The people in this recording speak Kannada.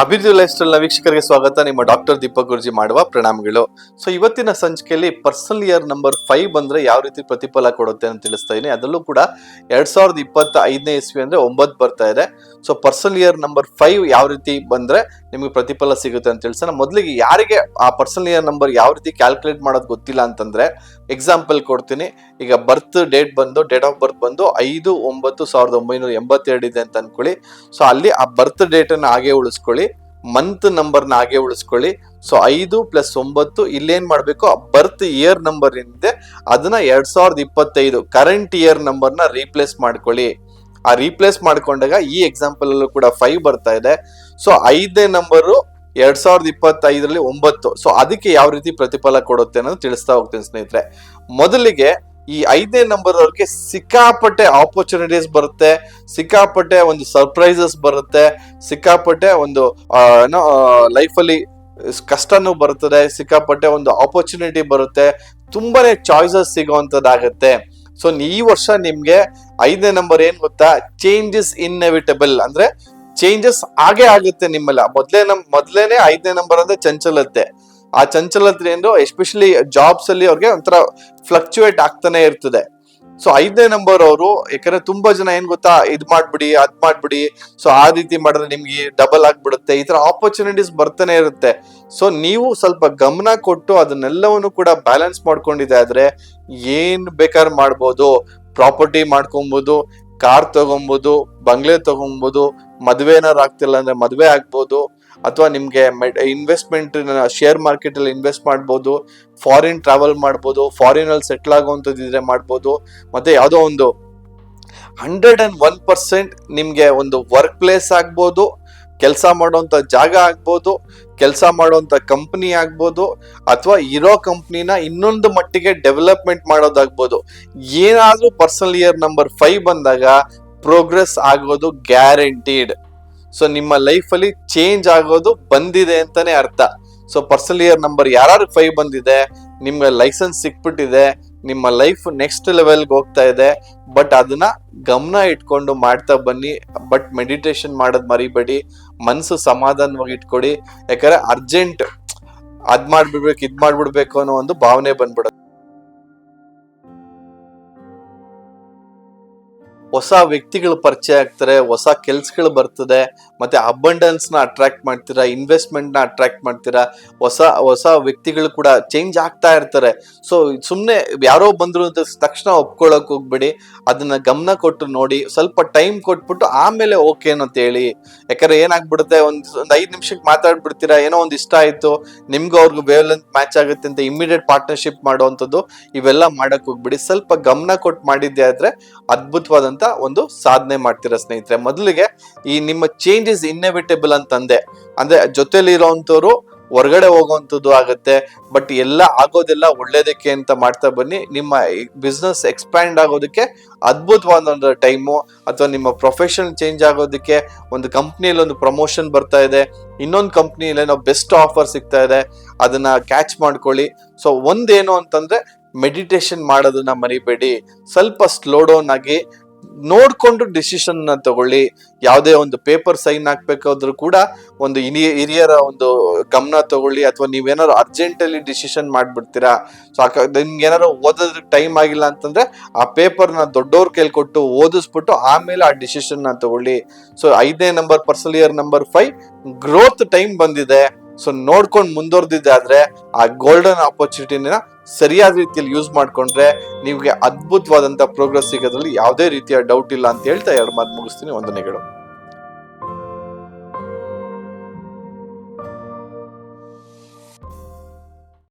ಅಭಿವೃದ್ಧಿ ಲೈಫ್ ಸ್ಟೈಲ್ ವೀಕ್ಷಕರಿಗೆ ಸ್ವಾಗತ. ನಿಮ್ಮ ಡಾಕ್ಟರ್ ದೀಪಕ್ ಗುರುಜಿ ಮಾಡುವ ಪ್ರಣಾಮಗಳು. ಸೊ ಇವತ್ತಿನ ಸಂಚಿಕೆಯಲ್ಲಿ ಪರ್ಸನಲ್ ಇಯರ್ ನಂಬರ್ ಫೈವ್ ಬಂದ್ರೆ ಯಾವ ರೀತಿ ಪ್ರತಿಫಲ ಕೊಡುತ್ತೆ ಅಂತ ತಿಳಿಸ್ತಾ ಇದ್ದೀನಿ ಅದರಲ್ಲೂ ಕೂಡ ಎರಡ್ ಸಾವಿರದ ಇಪ್ಪತ್ತ ಐದನೇ ಇಸ್ವಿ ಅಂದ್ರೆ ಒಂಬತ್ತು ಬರ್ತಾ ಇದೆ. So personal year number five ಯಾವ ರೀತಿ ಬಂದ್ರೆ ನಿಮಗೆ ಪ್ರತಿಫಲ ಸಿಗುತ್ತೆ ಅಂತ ತಿಳಿಸೋಣ ಮೊದಲಿಗೆ ಯಾರಿಗೆ ಆ ಪರ್ಸನಲ್ ಇಯರ್ ನಂಬರ್ ಯಾವ ರೀತಿ ಕ್ಯಾಲ್ಕುಲೇಟ್ ಮಾಡೋದು ಗೊತ್ತಿಲ್ಲ ಅಂತಂದ್ರೆ ಎಕ್ಸಾಂಪಲ್ ಕೊಡ್ತೀನಿ. ಈಗ ಬರ್ತ್ ಡೇಟ್ ಬಂದು ಡೇಟ್ ಆಫ್ ಬರ್ತ್ ಬಂದು ಐದು ಒಂಬತ್ತು ಸಾವಿರದ ಒಂಬೈನೂರ ಎಂಬತ್ತೆರಡು ಇದೆ ಅಂತ ಅನ್ಕೊಳ್ಳಿ. ಸೊ ಅಲ್ಲಿ ಆ ಬರ್ತ್ ಡೇಟ್ ಅನ್ನ ಹಾಗೆ ಉಳಿಸ್ಕೊಳ್ಳಿ. ಮಂತ್ ನಂಬರ್ನ ಹಾಗೆ ಉಳಿಸ್ಕೊಳ್ಳಿ. ಸೊ ಐದು ಪ್ಲಸ್ ಒಂಬತ್ತು ಮಾಡಬೇಕು? ಆ ಬರ್ತ್ ಇಯರ್ ನಂಬರ್ ಏನಿದೆ ಅದನ್ನ ಎರಡ್ ಸಾವಿರದ ಇಪ್ಪತ್ತೈದು ಕರೆಂಟ್ ಇಯರ್ ನಂಬರ್ನ ರೀಪ್ಲೇಸ್ ಮಾಡ್ಕೊಳ್ಳಿ. ಆ ರೀಪ್ಲೇಸ್ ಮಾಡ್ಕೊಂಡಾಗ ಈ ಎಕ್ಸಾಂಪಲ್ ಅಲ್ಲೂ ಕೂಡ ಫೈವ್ ಬರ್ತಾ ಇದೆ. ಸೊ ಐದನೇ ನಂಬರು ಎರಡ್ ಸಾವಿರದ ಇಪ್ಪತ್ತೈದರಲ್ಲಿ ಒಂಬತ್ತು. ಸೊ ಅದಕ್ಕೆ ಯಾವ ರೀತಿ ಪ್ರತಿಫಲ ಕೊಡುತ್ತೆ ಅನ್ನೋದು ತಿಳಿಸ್ತಾ ಹೋಗ್ತೀನಿ ಸ್ನೇಹಿತರೆ. ಮೊದಲಿಗೆ ಈ ಐದನೇ ನಂಬರ್ ಅವ್ರಿಗೆ ಸಿಕ್ಕಾಪಟ್ಟೆ ಆಪರ್ಚುನಿಟೀಸ್ ಬರುತ್ತೆ. ಸಿಕ್ಕಾಪಟ್ಟೆ ಒಂದು ಸರ್ಪ್ರೈಸಸ್ ಬರುತ್ತೆ. ಸಿಕ್ಕಾಪಟ್ಟೆ ಒಂದು ಏನೋ ಲೈಫಲ್ಲಿ ಕಷ್ಟನೂ ಬರುತ್ತದೆ ಸಿಕ್ಕಾಪಟ್ಟೆ ಒಂದು ಆಪರ್ಚುನಿಟಿ ಬರುತ್ತೆ. ತುಂಬಾನೇ ಚಾಯ್ಸಸ್ ಸಿಗುವಂತದ್ದಾಗತ್ತೆ. ಸೊ ಈ ವರ್ಷ ನಿಮ್ಗೆ ಐದನೇ ನಂಬರ್ ಏನ್ ಗೊತ್ತಾ? ಚೇಂಜಸ್ ಇನ್ಎವಿಟಬಲ್ ಅಂದ್ರೆ ಚೇಂಜಸ್ ಆಗೇ ಆಗುತ್ತೆ ನಿಮ್ಮೆಲ್ಲ. ಮೊದ್ಲೇ ನಮ್, ಮೊದ್ಲೇನೆ ಐದನೇ ನಂಬರ್ ಅಂದ್ರೆ ಚಂಚಲತೆ. ಆ ಚಂಚಲತೆ ಎಸ್ಪೆಷಲಿ ಜಾಬ್ಸ್ ಅಲ್ಲಿ ಅವ್ರಿಗೆ ಒಂಥರ ಫ್ಲಕ್ಚುಯೇಟ್ ಆಗ್ತಾನೆ ಇರ್ತದೆ. ಸೊ ಐದನೇ ನಂಬರ್ ಅವರು, ಯಾಕಂದ್ರೆ ತುಂಬಾ ಜನ ಏನ್ ಗೊತ್ತಾ, ಇದ್ ಮಾಡ್ಬಿಡಿ, ಅದ್ ಮಾಡ್ಬಿಡಿ. ಸೊ ಆ ರೀತಿ ಮಾಡಿದ್ರೆ ನಿಮ್ಗೆ ಡಬಲ್ ಆಗ್ಬಿಡುತ್ತೆ. ಈ ತರ ಆಪರ್ಚುನಿಟೀಸ್ ಬರ್ತಾನೆ ಇರುತ್ತೆ. ಸೊ ನೀವು ಸ್ವಲ್ಪ ಗಮನ ಕೊಟ್ಟು ಅದನ್ನೆಲ್ಲವನ್ನು ಕೂಡ ಬ್ಯಾಲೆನ್ಸ್ ಮಾಡ್ಕೊಂಡಿದೆ ಆದ್ರೆ ಏನ್ ಬೇಕಾದ್ರೆ ಮಾಡ್ಬೋದು. ಪ್ರಾಪರ್ಟಿ ಮಾಡ್ಕೊಬಹುದು ಕಾರ್ ತಗೊಬಹುದು ಬಂಗ್ಲೆ ತಗೊಂಬೋದು, ಮದ್ವೆ ಏನಾರು ಆಗ್ತಿಲ್ಲ ಅಂದ್ರೆ ಮದ್ವೆ ಆಗ್ಬೋದು. ಅಥವಾ ನಿಮಗೆ ಇನ್ವೆಸ್ಟ್ಮೆಂಟ್ ಶೇರ್ ಮಾರ್ಕೆಟ್ ಅಲ್ಲಿ ಇನ್ವೆಸ್ಟ್ ಮಾಡ್ಬೋದು ಫಾರಿನ್ ಟ್ರಾವೆಲ್ ಮಾಡ್ಬೋದು ಫಾರಿನ್ ಅಲ್ಲಿ ಸೆಟ್ಲ್ ಆಗುವಂಥದ್ದಿದ್ರೆ ಮಾಡ್ಬೋದು. ಮತ್ತೆ ಯಾವುದೋ ಒಂದು ಹಂಡ್ರೆಡ್ ಅಂಡ್ ಒನ್ ಪರ್ಸೆಂಟ್ ನಿಮಗೆ ಒಂದು ವರ್ಕ್ ಪ್ಲೇಸ್ ಆಗ್ಬೋದು, ಕೆಲಸ ಮಾಡುವಂತ ಜಾಗ ಆಗ್ಬೋದು, ಕೆಲಸ ಮಾಡುವಂತ ಕಂಪ್ನಿ ಆಗ್ಬೋದು, ಅಥವಾ ಇರೋ ಕಂಪ್ನಿನ ಇನ್ನೊಂದು ಮಟ್ಟಿಗೆ ಡೆವಲಪ್ಮೆಂಟ್ ಮಾಡೋದಾಗ್ಬೋದು. ಏನಾದರೂ ಪರ್ಸನಲ್ ಇಯರ್ ನಂಬರ್ ಫೈವ್ ಬಂದಾಗ ಪ್ರೋಗ್ರೆಸ್ ಆಗೋದು ಗ್ಯಾರಂಟೀಡ್ ಸೊ ನಿಮ್ಮ ಲೈಫಲ್ಲಿ ಚೇಂಜ್ ಆಗೋದು ಬಂದಿದೆ ಅಂತಾನೆ ಅರ್ಥ. ಸೊ ಪರ್ಸನಲ್ ಇಯರ್ ನಂಬರ್ ಯಾರು ಫೈವ್ ಬಂದಿದೆ, ನಿಮ್ಗೆ ಲೈಸೆನ್ಸ್ ಸಿಕ್ಬಿಟ್ಟಿದೆ, ನಿಮ್ಮ ಲೈಫ್ ನೆಕ್ಸ್ಟ್ ಲೆವೆಲ್ಗೆ ಹೋಗ್ತಾ ಇದೆ ಬಟ್ ಅದನ್ನ ಗಮನ ಇಟ್ಕೊಂಡು ಮಾಡ್ತಾ ಬನ್ನಿ ಬಟ್ ಮೆಡಿಟೇಷನ್ ಮಾಡೋದು ಮರಿಬೇಡಿ ಮನಸ್ಸು ಸಮಾಧಾನವಾಗಿ ಇಟ್ಕೊಡಿ. ಯಾಕಂದ್ರೆ ಅರ್ಜೆಂಟ್ ಅದ್ ಮಾಡ್ಬಿಡ್ಬೇಕು, ಇದ್ ಮಾಡ್ಬಿಡ್ಬೇಕು ಅನ್ನೋ ಒಂದು ಭಾವನೆ ಬಂದ್ಬಿಡುತ್ತೆ. ಹೊಸ ವ್ಯಕ್ತಿಗಳು ಪರಿಚಯ ಆಗ್ತಾರೆ, ಹೊಸ ಕೆಲಸಗಳು ಬರ್ತದೆ, ಮತ್ತೆ ಅಬಂಡೆನ್ಸ್ನ ಅಟ್ರಾಕ್ಟ್ ಮಾಡ್ತೀರಾ ಇನ್ವೆಸ್ಟ್ಮೆಂಟ್ನ ಅಟ್ರಾಕ್ಟ್ ಮಾಡ್ತೀರಾ, ಹೊಸ ಹೊಸ ವ್ಯಕ್ತಿಗಳು ಕೂಡ ಚೇಂಜ್ ಆಗ್ತಾ ಇರ್ತಾರೆ. ಸೊ ಸುಮ್ಮನೆ ಯಾರೋ ಬಂದರು ಅಂತ ತಕ್ಷಣ ಒಪ್ಕೊಳ್ಳೋಕೆ ಹೋಗ್ಬೇಡಿ, ಅದನ್ನ ಗಮನ ಕೊಟ್ಟು ನೋಡಿ, ಸ್ವಲ್ಪ ಟೈಮ್ ಕೊಟ್ಬಿಟ್ಟು ಆಮೇಲೆ ಓಕೆ ಅಂತ ಹೇಳಿ. ಯಾಕಂದ್ರೆ ಏನಾಗ್ಬಿಡುತ್ತೆ, ಒಂದು ಒಂದು ಐದು ನಿಮಿಷಕ್ಕೆ ಮಾತಾಡ್ಬಿಡ್ತೀರಾ, ಏನೋ ಒಂದು ಇಷ್ಟ ಆಯ್ತು, ನಿಮ್ಗೂ ಅವ್ರಿಗೂ ವೇವ್ ಮ್ಯಾಚ್ ಆಗುತ್ತೆ ಅಂತ ಇಮಿಡಿಯೇಟ್ ಪಾರ್ಟ್ನರ್ಶಿಪ್ ಮಾಡುವಂಥದ್ದು, ಇವೆಲ್ಲ ಮಾಡಕ್ ಹೋಗ್ಬಿಡಿ. ಸ್ವಲ್ಪ ಗಮನ ಕೊಟ್ಟು ಮಾಡಿದ್ದೆ ಆದ್ರೆ ಅದ್ಭುತವಾದಂತ ಒಂದು ಸಾಧನೆ ಮಾಡ್ತೀರಾ ಸ್ನೇಹಿತರೆ. ಮೊದಲಿಗೆ ಈ ನಿಮ್ಮ ಚೇಂಜಸ್ ಇನ್ನೆವಿಟೇಬಲ್ ಅಂತಂದೆ. ಅಂದ್ರೆ ಜೊತೆಲಿ ಇರೋಂಥವ್ರು ಹೊರಗಡೆ ಹೋಗುವಂಥದ್ದು ಆಗುತ್ತೆ ಬಟ್ ಎಲ್ಲ ಆಗೋದೆಲ್ಲ ಒಳ್ಳೇದಕ್ಕೆ ಅಂತ ಮಾಡ್ತಾ ಬನ್ನಿ. ನಿಮ್ಮ ಬಿಸ್ನೆಸ್ ಎಕ್ಸ್ಪ್ಯಾಂಡ್ ಆಗೋದಕ್ಕೆ ಅದ್ಭುತವಾದ ಒಂದು ಟೈಮು ಅಥವಾ ನಿಮ್ಮ ಪ್ರೊಫೆಷನ್ ಚೇಂಜ್ ಆಗೋದಕ್ಕೆ ಒಂದು ಕಂಪ್ನಿಯಲ್ಲಿ ಒಂದು ಪ್ರಮೋಷನ್ ಬರ್ತಾ ಇದೆ. ಇನ್ನೊಂದು ಕಂಪ್ನಿಯಲ್ಲಿ ಏನೋ ಬೆಸ್ಟ್ ಆಫರ್ ಸಿಗ್ತಾ ಇದೆ, ಅದನ್ನ ಕ್ಯಾಚ್ ಮಾಡ್ಕೊಳ್ಳಿ. ಸೊ ಒಂದೇನು ಅಂತಂದ್ರೆ ಮೆಡಿಟೇಷನ್ ಮಾಡೋದನ್ನ ಮರಿಬೇಡಿ. ಸ್ವಲ್ಪ ಸ್ಲೋ ಡೌನ್ ಆಗಿ ನೋಡ್ಕೊಂಡು ಡಿಸಿಷನ್ನ ತಗೊಳ್ಳಿ. ಯಾವುದೇ ಒಂದು ಪೇಪರ್ ಸೈನ್ ಹಾಕ್ಬೇಕಾದ್ರೂ ಕೂಡ ಒಂದು ಹಿರಿಯ, ಹಿರಿಯರ ಒಂದು ಗಮನ ತಗೊಳ್ಳಿ ಅಥವಾ ನೀವೇನಾದ್ರು ಅರ್ಜೆಂಟ್ ಅಲ್ಲಿ ಡಿಸಿಷನ್ ಮಾಡ್ಬಿಡ್ತೀರಾ? ಸೊ ನಿಮ್ಗೆ ಏನಾದ್ರು ಓದೋದಕ್ಕೆ ಟೈಮ್ ಆಗಿಲ್ಲ ಅಂತಂದ್ರೆ ಆ ಪೇಪರ್ನ ದೊಡ್ಡವ್ರ ಕೈಲಿ ಕೊಟ್ಟು ಓದಿಸ್ಬಿಟ್ಟು ಆಮೇಲೆ ಆ ಡಿಸಿಷನ್ನ ತಗೊಳ್ಳಿ. ಸೊ ಐದನೇ number personal year number five growth time ಬಂದಿದೆ. ಸೊ ನೋಡ್ಕೊಂಡು ಮುಂದುವರೆದಿದ್ದಾದ್ರೆ ಆ ಗೋಲ್ಡನ್ ಆಪರ್ಚುನಿಟಿನ ಸರಿಯಾದ ರೀತಿಯಲ್ಲಿ ಯೂಸ್ ಮಾಡ್ಕೊಂಡ್ರೆ ನಿಮಗೆ ಅದ್ಭುತವಾದಂತ ಪ್ರೋಗ್ರೆಸ್ ಸಿಗೋದ್ರಲ್ಲಿ ಯಾವುದೇ ರೀತಿಯ ಡೌಟ್ ಇಲ್ಲ ಅಂತ ಹೇಳ್ತಾ ಎರಡು ಮಾತು ಮುಗಿಸ್ತೀನಿ. ವಂದನೆಗಳು.